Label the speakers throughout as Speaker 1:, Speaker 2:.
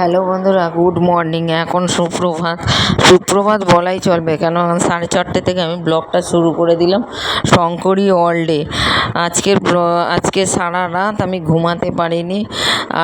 Speaker 1: Hello বন্ধুরা, good morning. এখন সুপ্রভাত। সুপ্রভাত বলাই চলবে কেন সাড়ে চারটে থেকে আমি ব্লগটা শুরু করে দিলাম শঙ্করী অল ডে আজকের আজকে সারা রাত আমি ঘুমাতে পারিনি,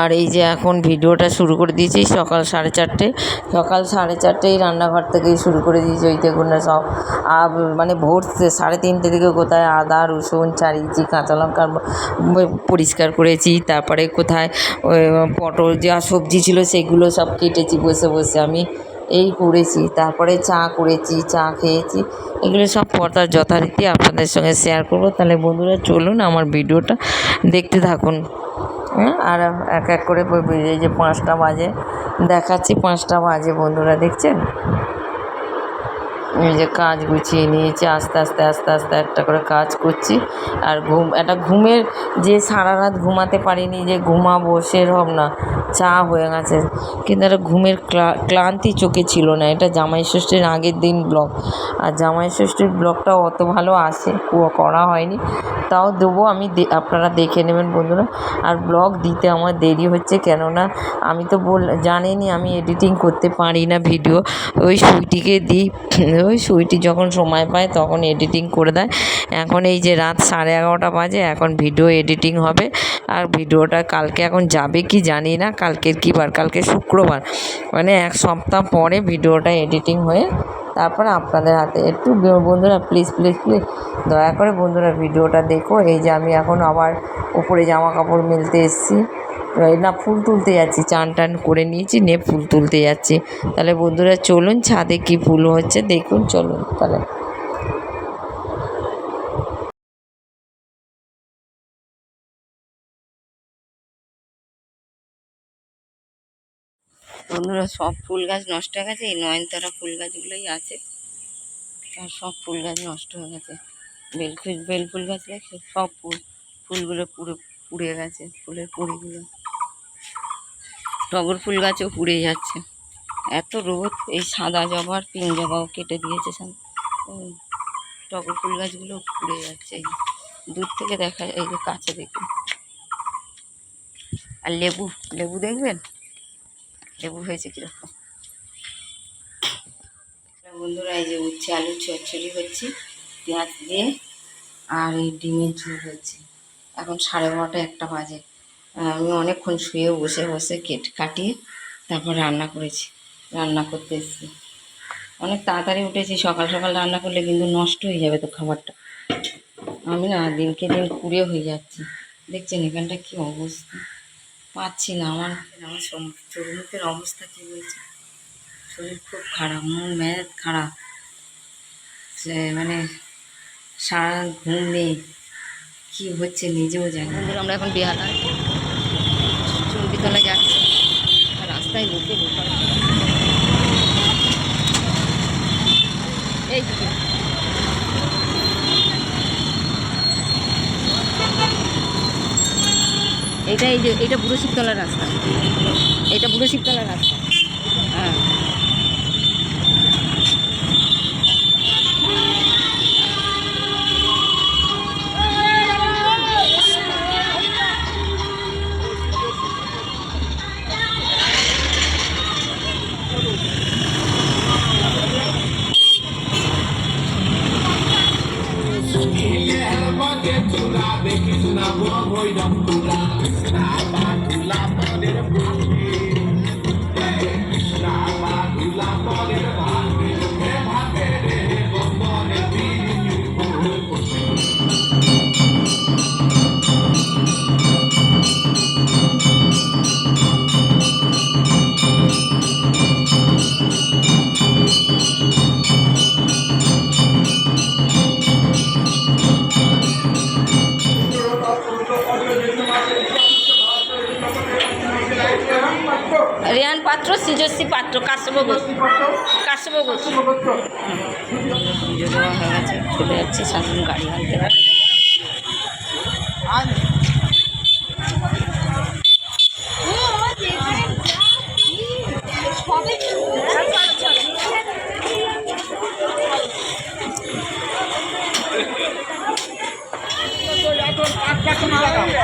Speaker 1: আর এই যে এখন ভিডিওটা শুরু করে দিয়েছি সকাল সাড়ে চারটে। সকাল সাড়ে চারটেই রান্নাঘর থেকেই শুরু করে দিয়েছি, ওই দেখুন না সব। মানে ভোর সাড়ে তিনটে থেকে কোথায় আদা, রসুন ছাড়িয়েছি কাঁচা লঙ্কা পরিষ্কার করেছি। তারপরে কোথায় পটল যা সবজি ছিল সেগুলো সব কেটেছি, বসে বসে আমি এই করেছি, তারপরে চা করেছি, চা খেয়েছি। এগুলো সব পর্দা যথারীতি আপনাদের সঙ্গে শেয়ার করব। তাহলে বন্ধুরা, চলুন আমার ভিডিওটা দেখতে থাকুন। হ্যাঁ আর এক এক করে এই যে পাঁচটা বাজে, দেখাচ্ছি পাঁচটা বাজে, বন্ধুরা দেখছেন? এই যে কাজ গুছিয়ে নিয়েছি, আস্তে আস্তে আস্তে আস্তে একটা করে কাজ করছি। আর ঘুম একটা ঘুমের যে সারা রাত ঘুমাতে পারিনি, যে ঘুমাবো সেরকম না। চা হয়ে গেছে। কিন্তু একটা ঘুমের ক্লা- ক্লান্তি চোখে ছিল না। এটা জামাই ষষ্ঠীর আগের দিন ব্লগ। আর জামাই ষষ্ঠীর ব্লগটাও অত ভালো আসে করা হয়নি। তাও দেবো, আমি আপনারা দেখে নেবেন বন্ধুরা। আর ব্লগ দিতে আমার দেরি হচ্ছে কেননা আমি তো বল, জানেনই আমি এডিটিং করতে পারি না ভিডিও। ওই সুইটিকে দিই, ওই সুইটি যখন সময় পায় তখন এডিটিং করে দেয়। এখন এই যে রাত সাড়ে এগারোটা বাজে, এখন ভিডিও এডিটিং হবে। আর ভিডিওটা কালকে এখন যাবে কি জানি না, কালকের কী বার? কালকে শুক্রবার। মানে এক সপ্তাহ পরে ভিডিওটা এডিটিং হয়ে তারপরে আপনাদের হাতে একটু বন্ধুরা প্লিজ প্লিজ প্লিজ দয়া করে বন্ধুরা ভিডিওটা দেখো। এই যে আমি এখন আবার উপরে জামা কাপড় মেলতে এসেছি। না, ফুল তুলতে যাচ্ছি, চান টান করে নিয়েছি, নিয়ে ফুল তুলতে যাচ্ছি। তাহলে বন্ধুরা চলুন ছাদে কি ফুল হচ্ছে দেখুন, চলুন তাহলে। বন্ধুরা, সব ফুল গাছ নষ্ট হয়ে গেছে। এই নয়নতারা ফুল গাছগুলোই আছে। আর সব ফুল গাছ নষ্ট হয়ে গেছে। বেল ফুল বেল ফুল গাছ দেখছে সব ফুল ফুলগুলো পুরো পুড়ে গেছে, ফুলের কুড়িগুলো টগর ফুল গাছও পুড়ে যাচ্ছে। এত রোদ, এই সাদা জবা আর পিঙ্ক জবাও কেটে দিয়েছে টগর ফুল গাছগুলো পুড়ে যাচ্ছে। দূর থেকে দেখা এই যে কাছে দেখুন। আর লেবু লেবু দেখবেন? লেবু হয়েছে কীরকম? বন্ধুরা, এই যে উচ্ছে আলু চচ্চড়ি হচ্ছে, পেঁয়াজ দিয়ে, আর এই ডিমের ঝোল হচ্ছে। এখন সাড়ে বারোটা একটা বাজে। আমি অনেকক্ষণ শুয়ে বসে বসে কেট কাটিয়ে তারপর রান্না করেছি, রান্না করতে এসেছি। অনেক তাড়াতাড়ি উঠেছি, সকাল সকাল রান্না করলে কিন্তু নষ্ট হয়ে যাবে তো খাবারটা। আমি না দিনকে দিন কুড়ে হয়ে যাচ্ছি। দেখছেন এখানটা কি অবস্থা? পাচ্ছি না আমার আমার চোখমুখের অবস্থা কী বলছে? শরীর খুব খারাপ, মন মেজাজ খারাপ। মানে সারা ঘুম নেই, কী হচ্ছে নিজেও জানি আমরা এখন বেহালা। চুম্বিতলা যাচ্ছি। রাস্তায় বসে এই এইটা এই যে এটা বুড়ো শিবতলার রাস্তা। এটা বুড়ো শিবতলার রাস্তা। রিয়ান পাত্র সৃজস্বী পাত্র কাশ্যপ কাশ্যপ ঘোষ পুজো দেওয়া হয়ে গেছে চলে যাচ্ছে শাসন গাড়ি আনতে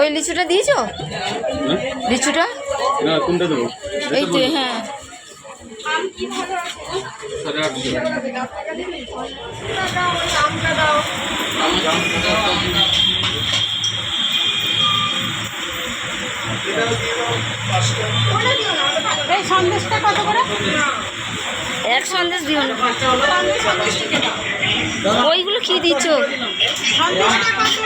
Speaker 1: ওই লিচুটা দিয়েছ? লিচুটা?
Speaker 2: না কোনটা দেবো?
Speaker 1: এই তো হ্যাঁ।
Speaker 3: এই সন্দেশটা কত করে?
Speaker 1: এক সন্দেশ দিও না। ওইগুলো কি দিচ্ছ?
Speaker 3: সন্দেশটা কত?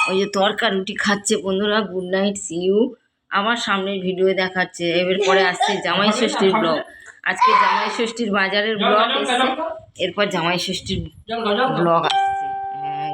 Speaker 1: ওই যে তরকা রুটি খাচ্ছে বন্ধুরা গুড নাইট সি ইউ আমার সামনের ভিডিও দেখাচ্ছে এবার পরে আসছে জামাই ষষ্ঠীর ব্লগ আজকে জামাই ষষ্ঠীর বাজারের ব্লগ এসছে এরপর জামাই ষষ্ঠীর ব্লগ আসছে। হ্যাঁ,